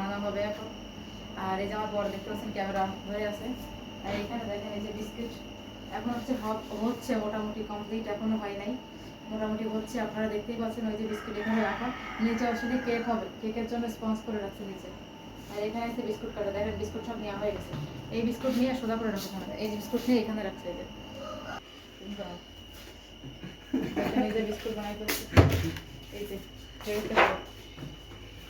বানানো হবে এখন। আর এই যে আমার বড় দেখতে পাচ্ছেন ক্যামেরা হয়ে আছে। আর এখানে দেখেন এই যে বিস্কিট। এখন হচ্ছে হচ্ছে মোটামুটি কমপ্লিট এখনও হয় নাই। মোটামুটি হচ্ছে আপনারা দেখতেই পাচ্ছেন ওই যে বিস্কুট এখানে রাখা। নিচে আসলে কেক হবে। কেকের জন্য স্পঞ্জ করে রাখছে নিচে। আর এখানে এসে বিস্কুট কাটা। দেখেন বিস্কুট সব নেওয়া হয়ে গেছে। এই বিস্কুট নিয়ে সোজা করে রাখো। এই বিস্কুট নিয়ে এখানে রাখছে এই এই যে বিস্কুট বানাই ফেলছি এই যে।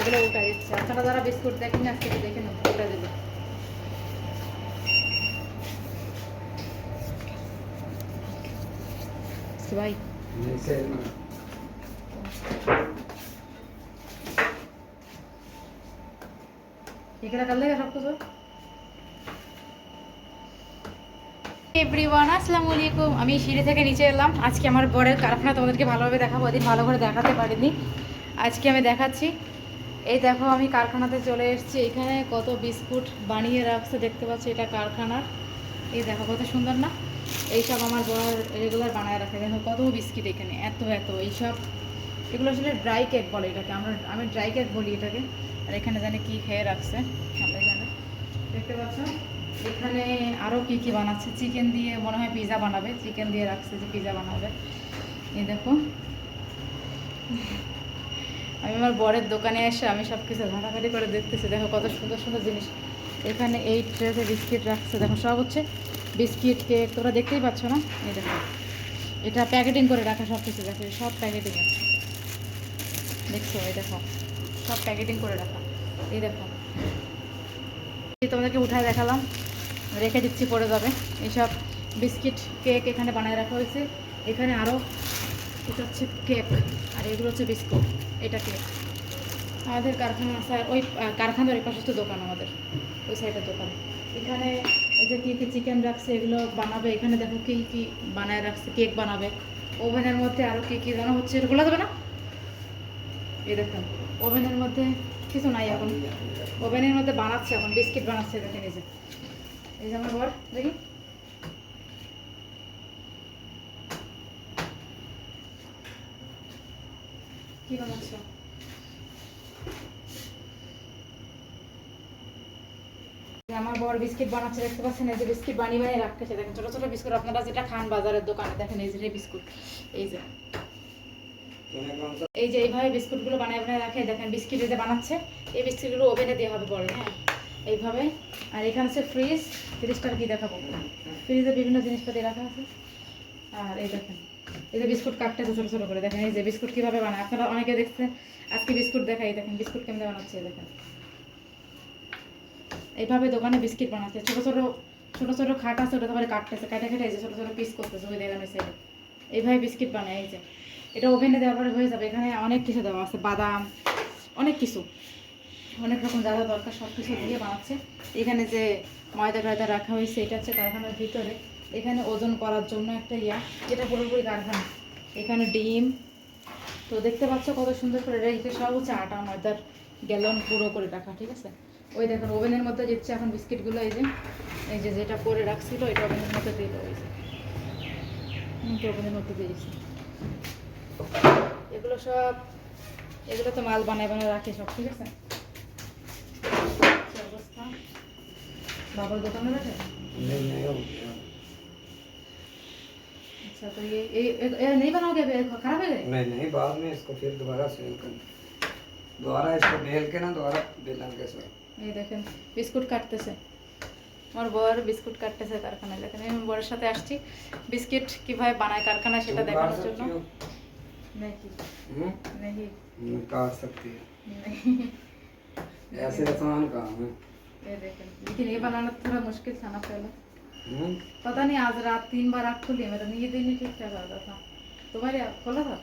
এগুলো উল্টা দিচ্ছে। আপনারা যারা বিস্কুট দেখেন আজকে দেখে নেব উল্টা দেবে। আচ্ছা, ভাই। এখানে আমি সিঁড়ি থেকে নিচে এলাম। আজকে আমার বরের কারখানা তোমাদেরকে ভালোভাবে দেখাবো। ওদিন ভালো করে দেখাতে পারিনি। আজকে আমি দেখাচ্ছি। এই দেখো, আমি কারখানাতে চলে এসেছি। এখানে কত বিস্কুট বানিয়ে রাখছে দেখতে পাচ্ছি, এটা কারখানার। এই দেখো, কত সুন্দর না? এইসব আমার বর রেগুলার বানায় রাখে। দেখো, কত বিস্কিট এখানে, এত এত। এইসব, এগুলো আসলে ড্রাই কেক বলে এটাকে। আমরা, আমি ড্রাই কেক বলি এটাকে। আর এখানে জানি কি খেয়ে রাখছে। আমরা এখানে দেখতে পাচ্ছ, এখানে আরও কি কি বানাচ্ছে। চিকেন দিয়ে মনে হয় পিৎজা বানাবে। চিকেন দিয়ে রাখছে যে পিৎজা বানাবে। এই দেখো। আমি আমার বরের দোকানে এসে আমি সব কিছু ঘাটাঘাটি করে দেখতেছি। দেখো কত সুন্দর সুন্দর জিনিস। এখানে এই ট্রেতে বিস্কিট রাখছে। দেখো সব হচ্ছে বিস্কিট, কেক। তোমরা দেখতেই পাচ্ছ না? এই দেখো। এটা প্যাকেটিং করে রাখা সব কিছু দেখো সব প্যাকেটিং আছে দেখছ? এই দেখো। সব প্যাকেটিং করে রাখা। এই দেখো। তোমাদেরকে উঠায় দেখালাম। রেখে দিচ্ছি, পড়ে যাবে। এইসব বিস্কিট, কেক এখানে বানায় রাখা হয়েছে। এখানে আরও এটা হচ্ছে কেক আর এগুলো হচ্ছে বিস্কুট এটা কেক আমাদের কারখানা আর ওই কারখানার ওই পাশে হচ্ছে দোকান আমাদের, ওই সাইডের দোকান। এখানে এই যে কী কী চিকেন রাখছে, এগুলো বানাবে, এখানে দেখো কী কী বানায় রাখছে কেক বানাবে। ওভেনের মধ্যে আরও কী কী জানা হচ্ছে এগুলো যাবে না? এই দেখুন, ওভেনের মধ্যে কিছু নাই এখন। ওভেনের মধ্যে বানাচ্ছে এখন বিস্কিট বানাচ্ছে দেখেন এই যে। এই যে আমার দেখি। কি বানাচ্ছ? আমার বড় বিস্কিট বানাচ্ছে, দেখতে পাচ্ছেন? এই যে বিস্কিট বানিয়ে বানিয়ে রাখতেছে। দেখেন, ছোট ছোট বিস্কুট। আপনারা যেটা খান বাজারের দোকানে, দেখেন এই যে বিস্কুট। এই যে। এই যে এইভাবে বিস্কুটগুলো বানায় বানায় রাখে। দেখেন, বিস্কিট এতে বানাচ্ছে। এই বিস্কিটগুলো ওভেনে দেওয়া হবে পরে হ্যাঁ? এইভাবে। আর এখানে হচ্ছে ফ্রিজ। ফ্রিজটা কি দেখাবো? ফ্রিজে বিভিন্ন জিনিসপাতি রাখা আছে। আর এই দেখেন এই যে বিস্কুট কাটতেছে ছোটো ছোটো করে দেখেন, এই যে বিস্কুট কীভাবে বানায়? আপনারা অনেকে দেখছেন আজকে বিস্কুট দেখাই দেখেন, বিস্কুট কেমন বানাচ্ছে দেখেন। এইভাবে দোকানে বিস্কিট বানাচ্ছে, ছোটো ছোটো ছোটো ছোটো খাট আছে, ওটা তারপরে কাটতেছে, কাটে কাটে এই যে ছোটো ছোটো পিস করতেছে, ওই দেখেন ওই সাইডে এইভাবে বিস্কিট বানায়, এই যে। এটা ওভেনে দেওয়ার পরে হয়ে যাবে, এখানে অনেক কিছু দেওয়া আছে, বাদাম, অনেক কিছু। অনেক রকম যা যা দরকার সব কিছু দিয়ে বানাচ্ছে। এখানে যে ময়দা টয়দা রাখা হয়েছে, এটা হচ্ছে কারখানার ভিতরে। এখানে ওজন করার জন্য একটা ইয়া, যেটা পুরোপুরি কারখানা। এখানে ডিম। তো দেখতে পাচ্ছ কত সুন্দর করে রেখে সব হচ্ছে আটা ময়দার গ্যালন পুরো করে রাখা, ঠিক আছে? ওই দেখুন, ওভেনের মধ্যে দিচ্ছে এখন বিস্কিটগুলো, এই যে এই যে যেটা করে রাখছিল, এটা ওভেনের মধ্যে দিয়ে দেওয়া হয়েছে ওভেনের মধ্যে দিয়ে এগুলো সব, এগুলো তো মাল বানায় বানায় রাখে সব, ঠিক আছে? অবস্থা? বাবার দোকানে রাখে अच्छा तो ये ये ये- ये नहीं बनाओगे अभी? खराब है ये? नहीं नहीं बाद में इसको फिर दोबारा सेल कर दोबारा इसको बेल के ना दोबारा बेलन के साथ এই দেখেন বিস্কুট কাটতেছে আমার বর বিস্কুট কাটতেছে কারখানায় দেখেন আমি বরের সাথে আসছি বিস্কিট কিভাবে বানায় কারখানায় সেটা तुम काट দেখানোর জন্য सकती हो নাকি हम्म? नहीं हम्म, काट सकती है नहीं ऐसे आसान काम है ये देखें लेकिन ये बनाना थोड़ा मुश्किल था ना पहले हम्म? पता नहीं आज रात तीन बार आँख खुली है मेरा दिन ही ठीक ठाक आता था। तो तुम्हारे खोला था?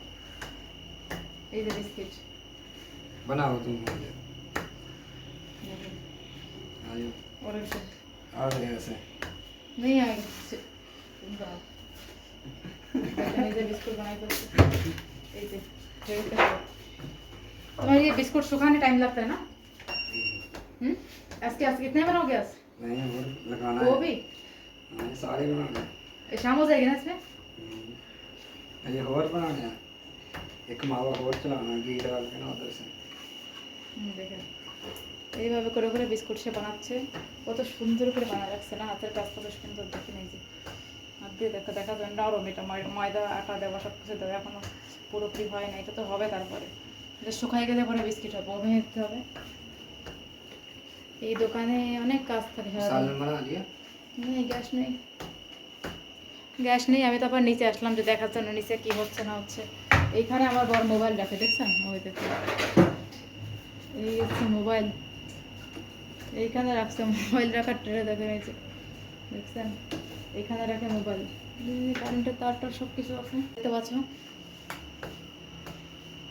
इधर स्केच बनाओ तुम मुझे। और ऐसे। और ऐसे। नहीं आएगी तुम्हारे ये बिस्कुट सुखाने टाइम लगता है ना? हम्म? आज के आज कितने बार हो नहीं और लगाना है। वो भी? ਸਾਰੇ ਬਣਾਉਣੇ ਇਹ ਨਾ ਇਸਮੇ ਅਜੇ ਹੋਰ ਬਣਾਉਣੇ ਆ ਇੱਕ ਮਾਵਾ ਹੋਰ ਚਲਾਉਣਾ ਡਾਲ ਕੇ ਨਾ ਉਧਰ ਸੇ বিস্কুট সে বানাচ্ছে কত সুন্দর করে বানা রাখছে না হাতের কাজ কত সুন্দর দেখে নিয়ে যে দিয়ে দেখো দেখা যায় নরম এটা ময়দা আটা দেওয়া সব কিছু দেওয়া এখনও পুরোপুরি হয় না এটা তো হবে তারপরে এটা শুকাই গেলে পরে বিস্কিট হবে ওভেনে দিতে হবে এই দোকানে অনেক কাজ থাকে গ্যাস নেই। গ্যাস নেই, আমি তারপর নিচে আসলাম যে দেখার জন্য নিচে কি হচ্ছে না হচ্ছে। এইখানে আমার বড় মোবাইল রাখে দেখছেন? ওই দেখুন এই হচ্ছে মোবাইল এইখানে রাখছে মোবাইল রাখার ট্রে দেখে নিয়েছে দেখছেন? এখানে রাখে মোবাইল কারেন্টের তার টার সব কিছু আছে। দেখতে পাচ্ছ?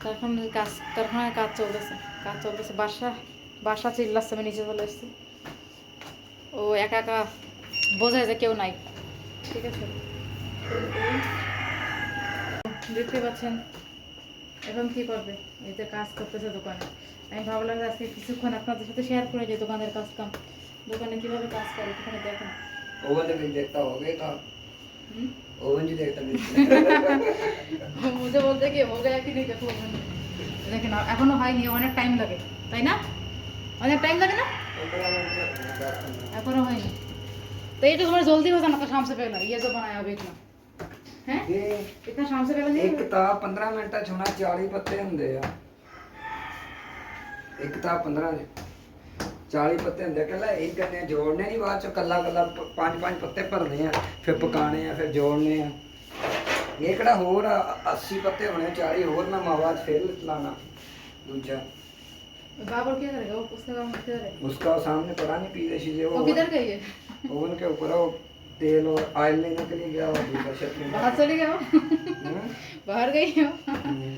কারখানা কাজ কারখানায় কাজ চলতেছে কাজ চলতেছে। বাসা বাসা চিল্লাচ্ছে, আমি নিচে চলে এসছি। ও একা একা বোঝা যায় কেউ নাই। ঠিক আছে? দেখতে পাচ্ছেন? এখন কি করবে? এই যে কাজ করতেছে দোকানে। আমি ভাবলাম আজকে কিছুক্ষণ আপনাদের সাথে শেয়ার করে যে দোকানের কাজ কাম দোকানে কীভাবে কাজ করে এখানে দেখেন। ওখানে দেখতে হবে তা মুঝে বলতে কি হবে কি নেই দেখো দেখেন এখনও হয়নি অনেক টাইম লাগে। তাই না? অনেক টাইম লাগে না? এখনও হয়নি। तो ये तो थोड़ा जल्दी हो जाना था शाम से पहले ये जो बनाया अभी इतना हैं ये इतना शाम से पहले नहीं ਇੱਕ ਤਾਂ 15 ਮਿੰਟਾਂ ਚ ਹੋਣਾ 40 ਪੱਤੇ ਹੁੰਦੇ ਆ ਇੱਕ ਤਾਂ 15 ਚ 40 ਪੱਤੇ ਹੁੰਦੇ ਆ ਕੱਲਾ ਇਹ ਕਰਨੇ ਆ, ਜੋੜਨੇ ਨਹੀਂ ਬਾਅਦ ਚ ਕੱਲਾ ਕੱਲਾ ਪ- ਪੰਜ ਪੰਜ ਪੱਤੇ ਭਰਨੇ ਆ ਫਿਰ ਪਕਾਣੇ ਆ ਫਿਰ ਜੋੜਨੇ ਆ ਇਹ ਕਿਹੜਾ ਹੋਰ ਆ, 80 ਪੱਤੇ ਹੋਣੇ 40 ਹੋਰ ਮੈਂ ਮਾਵਾ ਚ ਫਿਰ ਲਾਣਾ ਦੂਜਾ बाबर क्या करेगा वो उसका काम किधर है उसका सामने पड़ा नहीं पीले शीशे वो वो किधर गई है ओवन के ऊपर वो तेल और ऑयल लेने के लिए गया वो दूसरा शर्ट में बाहर चली गई हो हम्म? बाहर गई हो हम्म।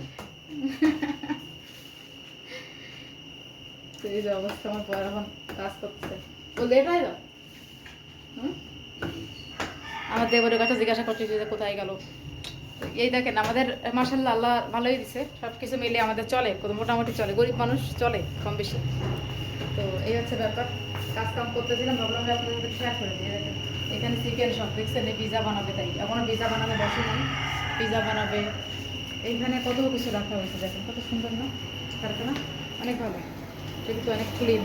তো এই যে অবস্থা আমার পর এখন কাজ করতেছে ও লেট হয় না হুম? আমার দেবরের কাছে জিজ্ঞাসা করছি যে কোথায় গেল এই দেখেন, আমাদের মার্শাল্লাহ আল্লাহ ভালোই দিছে। সব কিছু মিলে আমাদের চলে মোটামুটি চলে, গরিব মানুষ চলে কম বেশি। তো এই হচ্ছে ব্যাপার। কাজ কাম করতেছিলাম, ভাবলাম যে আপনাদের শেয়ার করে দিই। এখানে চিকেন সব, দেখছেন পিজা বানাবে তাই। এখনও পিজা বানানো বসে নেই পিজা বানাবে। এইখানে কত কিছু রাখা হয়েছে, দেখেন, কত সুন্দর না? কারখানা অনেক ভালো। এটা কিন্তু অনেক ক্লিন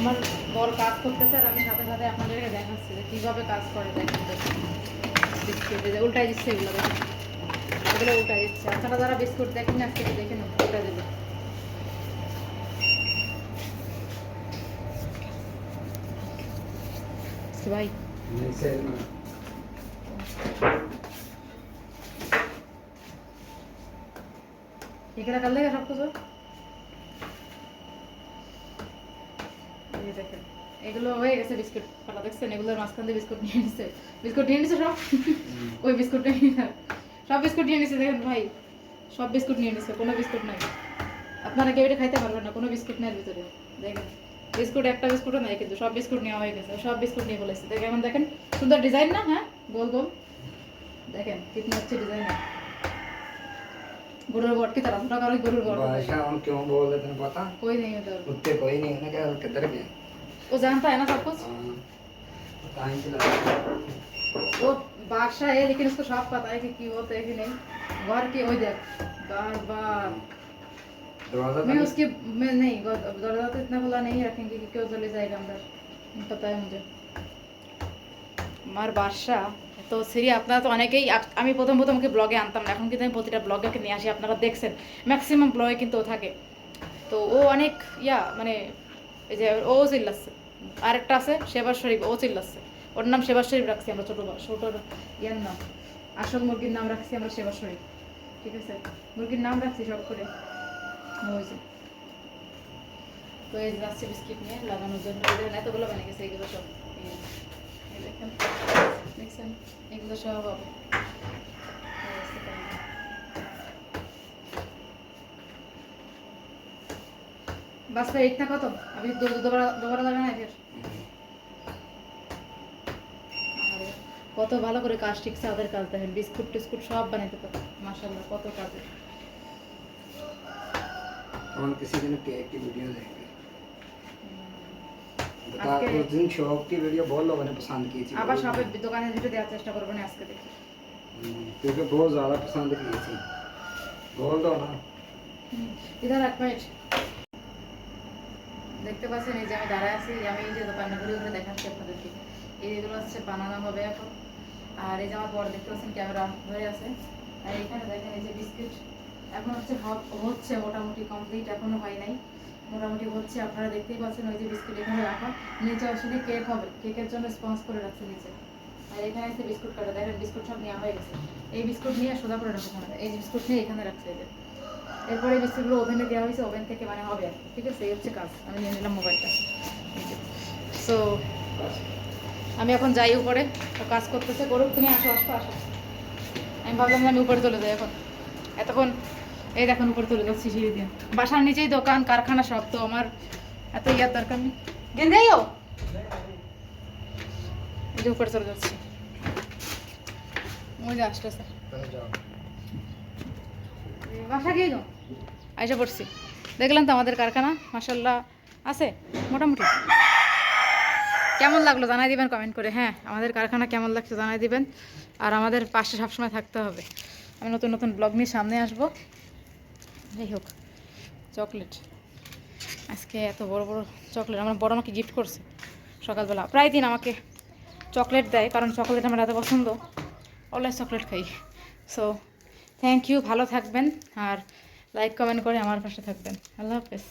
আমার বল কাজ করতেছে আর আমি সাথে সাথে আপনাদেরকে দেখাচ্ছি যে কীভাবে কাজ করে দেখেন উল্টাই দিচ্ছে এগুলো এগুলো উল্টাই দিচ্ছে। আপনারা যারা বিস্কুট দেখেন আজকে দেখে উল্টা দেবে। আচ্ছা, ভাই। এখানে কাল থেকে সব কিছু গেছে বিস্কুট পালা দেখছেন এগুলোর মাঝখান দিয়ে বিস্কুট নিয়ে নিচ্ছে বিস্কুট নিয়ে নিচ্ছে সব ওই বিস্কুট নিয়ে নিচ্ছে সব বিস্কুট নিয়ে নিচ্ছে দেখেন ভাই সব বিস্কুট নিয়ে নিচ্ছে কোনো বিস্কুট নাই আপনারা কেউ এটা খাইতে পারবেন না কোনো বিস্কুট নেই এর ভিতরে দেখেন বিস্কুট একটা বিস্কুটও নাই কিন্তু সব বিস্কুট নেওয়া হয়ে গেছে সব বিস্কুট নিয়ে বলেছে দেখেন এখন দেখেন সুন্দর ডিজাইন না হ্যাঁ গোল গোল দেখেন কিতনা अच्छे डिजाइन है गरुड़ बोट की तरह थोड़ा करो गरुड़ बोट बादशाह हम क्यों बोल रहे थे पता कोई नहीं उधर कुत्ते कोई नहीं उन्हें क्या किधर गए वो जानता है ना सब कुछ हाँ, पता ही चला वो बादशाह है लेकिन उसको सब पता है कि की होता है कि नहीं घर की वही देख बार बार दरवाजा मैं बंद- उसके मैं नहीं ग- दरवाजा तो इतना खुला नहीं रखेंगे कि क्यों चले जाएगा अंदर पता है मुझे আমার বাসা তো সিরি আপনারা তো অনেকেই আপ- আমি প্রথম প্রথম ওকে ব্লগে আনতাম না এখন কিন্তু আমি প্রতিটা ব্লগে ওকে নিয়ে আসি আপনারা দেখছেন ম্যাক্সিমাম ব্লগে কিন্তু ও থাকে তো ও অনেক ইয়া মানে এই যে ও চিল্লাচ্ছে। আরেকটা আছে সেবার শরীফ, ও চিল্লাচ্ছে। ওর নাম সেবার শরীফ রাখছি আমরা ছোটো ছোটো ইয়ার নাম। আসল মুরগির নাম রাখছি আমরা সেবার শরীফ। ঠিক আছে? মুরগির নাম রাখছি সব করে। ওই তো এই যাচ্ছে বিস্কিট নিয়ে লাগানোর জন্য। এতগুলো বানিয়ে গেছে, এগুলো সব। দেখেন। দেখছেন? এগুলো সব হবে এই অবস্থা করে। बस फिर इतना कत अभी दो दो- दोबारा दोबारा যাবে না ফির আরে, কত ভালো করে কাজ শিখছে ওদের কাজ দেখেন বিস্কুট টিস্কুট সব বানাইতে পারে মাশাল্লাহ কত কাজে हम किसी दिन केक की वीडियो देंगे बता आपके- उस दिन शॉप की वीडियो बहुत लोगों ने पसंद की थी আবার সবে দোকানে ভিডিও দেওয়ার চেষ্টা করবো না আজকে দেখি हम्म, क्योंकि बहुत ज़्यादा पसंद की थी बोल दो ना ইধার এক মিনিট দেখতে পাচ্ছেন এই যে আমি দাঁড়ায় আছি, আমি এই যে ঘুরে দেখাচ্ছি আপনাদেরকে। এইগুলো হচ্ছে বানানো হবে এখন। আর এই যে আমার বড় দেখতে পাচ্ছেন ক্যামেরা ধরে আছে। আর এখানে দেখেন এই যে বিস্কিট। এখন হচ্ছে হচ্ছে মোটামুটি কমপ্লিট এখনও হয় নাই। মোটামুটি হচ্ছে আপনারা দেখতেই পাচ্ছেন ওই যে বিস্কুট এখানে রাখা। নিচে আসলে কেক হবে। কেকের জন্য স্পঞ্জ করে রাখছে নিচে। আর এখানে এসে বিস্কুট কাটা। দেখেন বিস্কুট সব নেওয়া হয়ে গেছে। এই বিস্কুট নিয়ে সোজা করে রাখা। হবে এই বিস্কুট নিয়ে এখানে রাখছে এই এরপরে বিস্কুটগুলো ওভেনে দেওয়া হয়েছে ওভেন থেকে মানে হবে। ঠিক আছে, এই হচ্ছে কাজ। আমি নিয়ে নিলাম মোবাইলটা। সো আমি এখন যাই উপরে। কাজ করতেছে। করুক তুমি আসো আসো আসো। আমি ভাবলাম আমি উপরে চলে যাই এখন। এতক্ষণ, এই দেখুন, উপরে চলে যাচ্ছি সিঁড়ি দিয়ে। বাসার নিচেই দোকান, কারখানা সব। তো আমার এত ইয়ার দরকার নেই। গেন যাইও এই যে উপরে চলে যাচ্ছি। মজা গিয়ে যাও। আইসা পড়ছি। দেখলাম তো আমাদের কারখানা মাসাল্লাহ আছে, মোটামুটি। কেমন লাগল জানাই দিবেন কমেন্ট করে। হ্যাঁ আমাদের কারখানা কেমন লাগছে জানাই দিবেন। আর আমাদের পাশে সবসময় থাকতে হবে। আমি নতুন নতুন ব্লগ নিয়ে সামনে আসব। যাই হোক চকলেট আজকে এত বড় বড় চকলেট আমার বড় আমাকে গিফট করছে সকালবেলা। প্রায় দিন আমাকে চকলেট দেয়, কারণ চকলেট আমার এত পছন্দ। অলওয়েজ চকলেট খাই। সো থ্যাংক ইউ ভালো থাকবেন আর লাইক কমেন্ট করে আমার পাশে থাকবেন। আল্লাহ হাফেজ।